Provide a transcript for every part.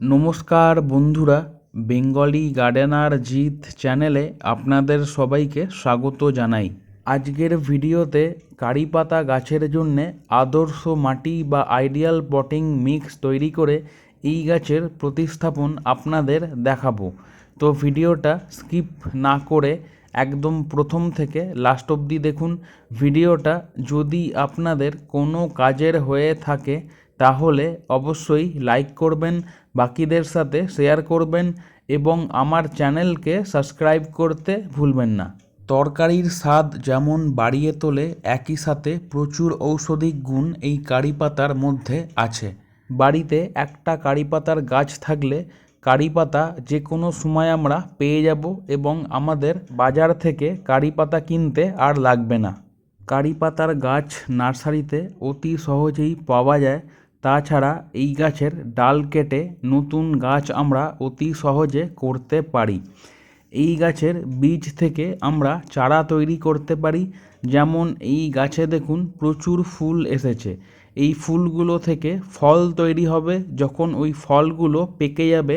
নমস্কার বন্ধুরা, Bengali gardener জিত চ্যানেলে আপনাদের সবাইকে স্বাগত জানাই। আজকের ভিডিওতে কারি পাতা গাছের জন্যে আদর্শ মাটি বা আইডিয়াল পটিং মিক্স তৈরি করে এই গাছের প্রতিস্থাপন আপনাদের দেখাবো। তো ভিডিওটা স্কিপ না করে একদম প্রথম থেকে লাস্ট অবধি দেখুন। ভিডিওটা যদি আপনাদের কোনো কাজের হয়ে থাকে, তাহলে অবশ্যই লাইক করবেন বাকিদের সাথে শেয়ার করবেন এবং আমার চ্যানেলকে সাবস্ক্রাইব করতে ভুলবেন না। তরকারির স্বাদ যেমন বাড়িয়ে তোলে, একই সাথে প্রচুর ঔষধিক গুণ এই কারি পাতার মধ্যে আছে। বাড়িতে একটা কারি পাতার গাছ থাকলে কারি পাতা যে কোনো সময় আমরা পেয়ে যাব এবং আমাদের বাজার থেকে কারি পাতা কিনতে আর লাগবে না। কারি পাতার গাছ নার্সারিতে অতি সহজেই পাওয়া যায় তাছাড়া এই গাছের ডাল কেটে নতুন গাছ আমরা অতি সহজে করতে পারি। এই গাছের বীজ থেকে আমরা চারা তৈরি করতে পারি। যেমন এই গাছে দেখুন প্রচুর ফুল এসেছে। এই ফুলগুলো থেকে ফল তৈরি হবে। যখন ওই ফলগুলো পেকে যাবে,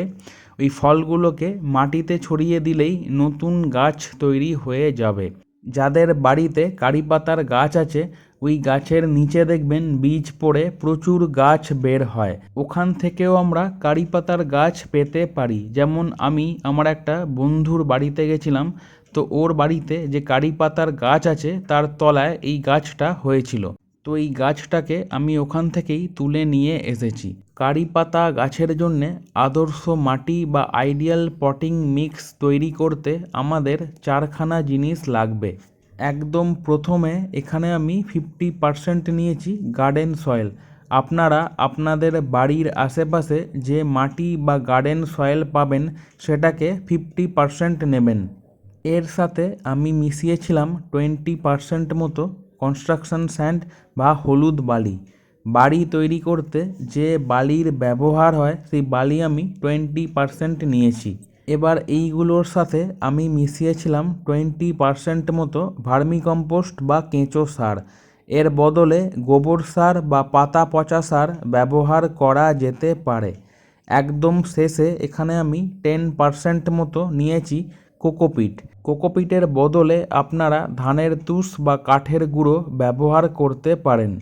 ওই ফলগুলোকে মাটিতে ছড়িয়ে দিলেই নতুন গাছ তৈরি হয়ে যাবে। যাদের বাড়িতে কারি পাতার গাছ আছে, ওই গাছের নিচে দেখবেন বীজ পড়ে, প্রচুর গাছ বের হয়। ওখান থেকেও আমরা কারি পাতার গাছ পেতে পারি। যেমন আমি আমার একটা বন্ধুর বাড়িতে গেছিলাম, তো ওর বাড়িতে যে কারি পাতার গাছ আছে, তার তলায় এই গাছটা হয়েছিল। তো এই গাছটাকে আমি ওখান থেকেই তুলে নিয়ে এসেছি। কারি পাতা গাছের জন্যে আদর্শ মাটি বা আইডিয়াল পটিং মিক্স তৈরি করতে আমাদের চারখানা জিনিস লাগবে। একদম প্রথমে এখানে আমি ফিফটি পার্সেন্ট নিয়েছি গার্ডেন সয়েল। আপনারা আপনাদের বাড়ির আশেপাশে যে মাটি বা গার্ডেন সয়েল পাবেন সেটাকে ফিফটি পার্সেন্ট নেবেন। এর সাথে আমি মিশিয়েছিলাম টোয়েন্টি পার্সেন্ট মতো কনস্ট্রাকশন স্যান্ড বা হলুদ বালি। বাড়ি তৈরি করতে যে বালির ব্যবহার হয়, সেই বালি আমি টোয়েন্টি পার্সেন্ট নিয়েছি। এবার এইগুলোর সাথে আমি মিশিয়েছিলাম টোয়েন্টি পার্সেন্ট মতো ভার্মিকম্পোস্ট বা কেঁচো সার। এর বদলে গোবর সার বা পাতা পচা সার ব্যবহার করা যেতে পারে। একদম শেষে এখানে আমি টেন পার্সেন্ট মতো নিয়েছি কোকোপিট। কোকোপিটের বদলে আপনারা ধানের তুষ বা কাঠের গুঁড়ো ব্যবহার করতে পারেন।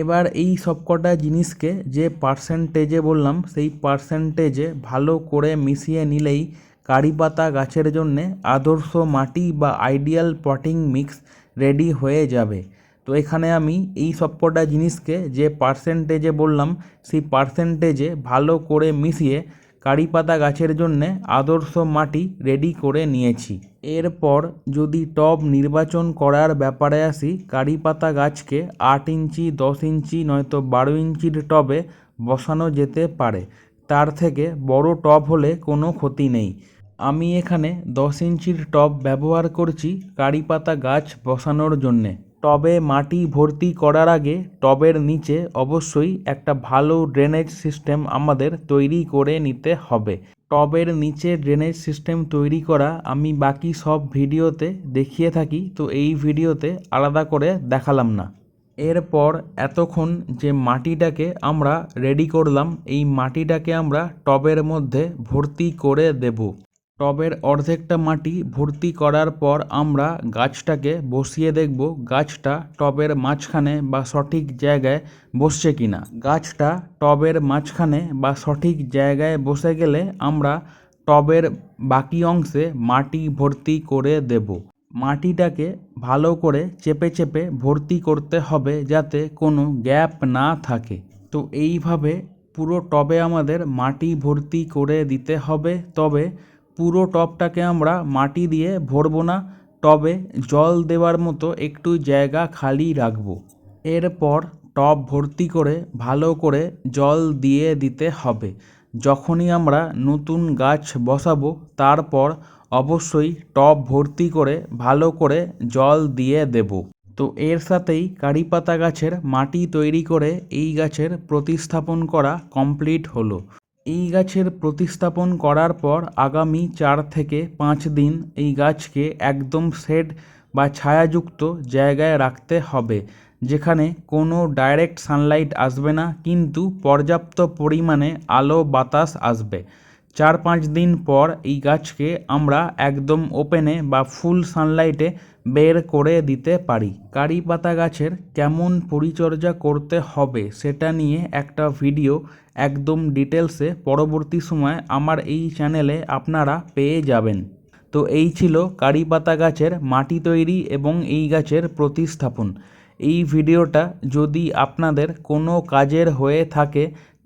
এবার এই সবকটা জিনিসকে যে পার্সেন্টেজে বললাম, সেই পার্সেন্টেজে ভালো করে মিশিয়ে নিলেই কারি পাতা গাছের জন্যে আদর্শ মাটি বা আইডিয়াল পটিং মিক্স রেডি হয়ে যাবে। তো এখানে আমি এই সবকটা জিনিসকে যে পার্সেন্টেজে বললাম, সেই পার্সেন্টেজে ভালো করে মিশিয়ে কারি পাতা গাছের জন্যে আদর্শ মাটি রেডি করে নিয়েছি। এরপর যদি টব নির্বাচন করার ব্যাপারে আসি কারি পাতা গাছকে আট ইঞ্চি, দশ ইঞ্চি, নয়তো বারো ইঞ্চির টবে বসানো যেতে পারে। তার থেকে বড় টব হলে কোনো ক্ষতি নেই। আমি এখানে দশ ইঞ্চির টব ব্যবহার করছি কারি পাতা গাছ বসানোর জন্যে। টবে মাটি ভর্তি করার আগে টবের নিচে অবশ্যই একটা ভালো ড্রেনেজ সিস্টেম আমাদের তৈরি করে নিতে হবে। টবের নিচে ড্রেনেজ সিস্টেম তৈরি করা আমি বাকি সব ভিডিওতে দেখিয়ে থাকি, তো এই ভিডিওতে আলাদা করে দেখালাম না। এরপর এতক্ষণ যে মাটিটাকে আমরা রেডি করলাম, এই মাটিটাকে আমরা টবের মধ্যে ভর্তি করে দেব। টবের অর্ধেকটা মাটি ভর্তি করার পর আমরা গাছটাকে বসিয়ে দেখব গাছটা টবের মাঝখানে বা সঠিক জায়গায় বসছে কিনা। গাছটা টবের মাঝখানে বা সঠিক জায়গায় বসে গেলে আমরা টবের বাকি অংশে মাটি ভর্তি করে দেব। মাটিটাকে ভালো করে চেপে চেপে ভর্তি করতে হবে যাতে কোনো গ্যাপ না থাকে। তো এইভাবে পুরো টবে আমাদের মাটি ভর্তি করে দিতে হবে। তবে পুরো টবটাকে আমরা মাটি দিয়ে ভরবো না টবে জল দেওয়ার মতো একটু জায়গা খালি রাখব। এরপর টব ভর্তি করে ভালো করে জল দিয়ে দিতে হবে। যখনই আমরা নতুন গাছ বসাবো, তারপর অবশ্যই টব ভর্তি করে ভালো করে জল দিয়ে দেব। তো এর সাথেই কারি পাতা গাছের মাটি তৈরি করে এই গাছের প্রতিস্থাপন করা কমপ্লিট হলো। এই গাছের প্রতিস্থাপন করার পর আগামী চার থেকে পাঁচ দিন এই গাছকে একদম শেড বা ছায়াযুক্ত জায়গায় রাখতে হবে, যেখানে কোনো ডাইরেক্ট সানলাইট আসবে না, কিন্তু পর্যাপ্ত পরিমাণে আলো বাতাস আসবে। চার পাঁচ দিন পর এই গাছকে আমরা একদম ওপেনে বা ফুল সানলাইটে বের করে দিতে পারি। কারি পাতা গাছের কেমন পরিচর্যা করতে হবে সেটা নিয়ে একটা ভিডিও একদম ডিটেলসে পরবর্তী সময় আমার এই চ্যানেলে আপনারা পেয়ে যাবেন। তো এই ছিল কারি পাতা গাছের মাটি তৈরি এবং এই গাছের প্রতিস্থাপন। এই ভিডিওটা যদি আপনাদের কোনো কাজের হয়ে থাকে